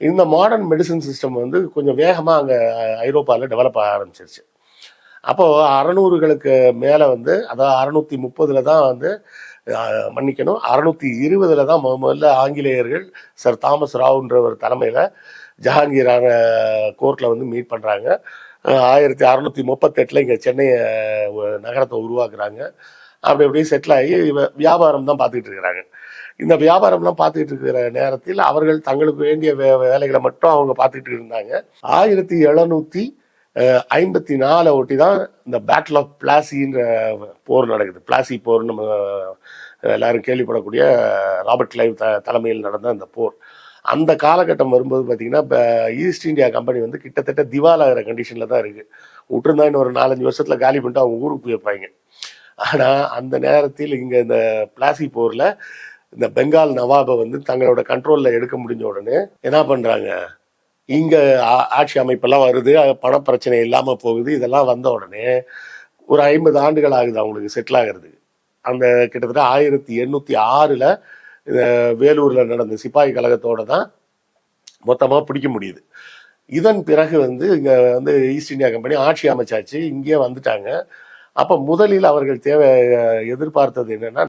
இந்த modern medicine system வந்து கொஞ்சம் வேகமாக அங்கே ஐரோப்பாவில் டெவலப் ஆக ஆரம்பிச்சிருச்சு. அப்போது அறநூறுகளுக்கு மேலே வந்து அதாவது அறநூற்றி முப்பதில் தான் வந்து மன்னிக்கணும். அறநூற்றி இருபதில் தான் முதல்ல ஆங்கிலேயர்கள் சர் தாமஸ் ராவ்ன்றவர் தலைமையில் ஜஹாங்கீரான கோர்ட்டில் வந்து மீட் பண்ணுறாங்க ஆயிரத்தி அறநூற்றி முப்பத்தெட்டில் இங்கே சென்னையை நகரத்தை உருவாக்குறாங்க. அப்படி அப்படியே செட்டில் ஆகி வியாபாரம் தான் பார்த்துக்கிட்டு இருக்கிறாங்க. இந்த வியாபாரம்லாம் பார்த்துக்கிட்டு இருக்கிற நேரத்தில் அவர்கள் தங்களுக்கு வேண்டிய வே வேலைகளை மட்டும் அவங்க பார்த்துக்கிட்டு இருந்தாங்க. ஆயிரத்தி எழுநூற்றி ஐம்பத்தி நாலை ஒட்டி தான் இந்த பேட்டில் ஆஃப் பிளாசின்ற போர் நடக்குது. பிளாசி போர் நம்ம எல்லாரும் கேள்விப்படக்கூடிய ராபர்ட் லைவ் த தலைமையில் நடந்த அந்த போர். அந்த காலகட்டம் வரும்போது பார்த்தீங்கன்னா இப்போ ஈஸ்ட் இந்தியா கம்பெனி வந்து கிட்டத்தட்ட திவாலாகிற கண்டிஷனில் தான் இருக்குது விட்டுருந்தா இன்னும் ஒரு நாலஞ்சு வருஷத்தில் காலி பண்ணிட்டு அவங்க ஊருக்கு போயிருப்பாங்க ஆனால் அந்த நேரத்தில் இங்கே இந்த பிளாசி போரில் இந்த பெங்கால் நவாபை வந்து தங்களோட கண்ட்ரோலில் எடுக்க முடிஞ்ச உடனே என்ன பண்ணுறாங்க இங்கே ஆட்சி அமைப்பெல்லாம் வருது பணப்பிரச்சனை இல்லாமல் போகுது இதெல்லாம் வந்த உடனே ஒரு ஐம்பது ஆண்டுகள் ஆகுது அவங்களுக்கு செட்டில் ஆகிறதுக்கு. அந்த கிட்டத்தட்ட ஆயிரத்தி எண்ணூற்றி ஆறில் வேலூரில் நடந்த சிப்பாய் கழகத்தோட தான் மொத்தமாக பிடிக்க முடியுது. இதன் பிறகு வந்து இங்கே வந்து ஈஸ்ட் இந்தியா கம்பெனி ஆட்சி அமைச்சாச்சு இங்கேயே வந்துட்டாங்க. அப்போ முதலில் அவர்கள் தேவை எதிர்பார்த்தது என்னன்னா